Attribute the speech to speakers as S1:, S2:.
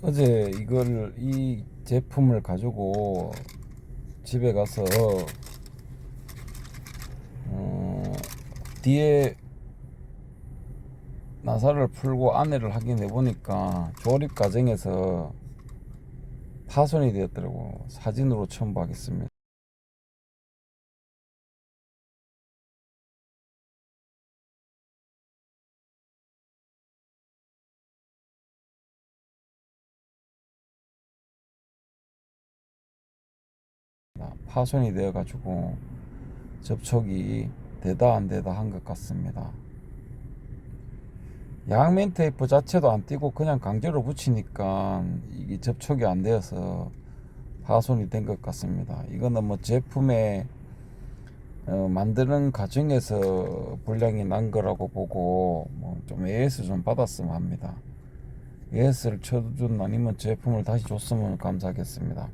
S1: 어제 이걸 이 제품을 가지고 집에 가서 어, 뒤에 나사를 풀고 안내를 확인해 보니까 조립 과정에서 파손이 되었더라고 사진으로 첨부하겠습니다. 파손이 되어 가지고 접촉이 되다 안 되다 한 것 같습니다. 양면 테이프 자체도 안 띄고 그냥 강제로 붙이니까 이게 접촉이 안 되어서 파손이 된 것 같습니다. 이거는 뭐 제품에 어, 만드는 과정에서 불량이 난 거라고 보고 뭐 좀 AS 좀 받았으면 합니다. AS를 쳐준 아니면 제품을 다시 줬으면 감사하겠습니다.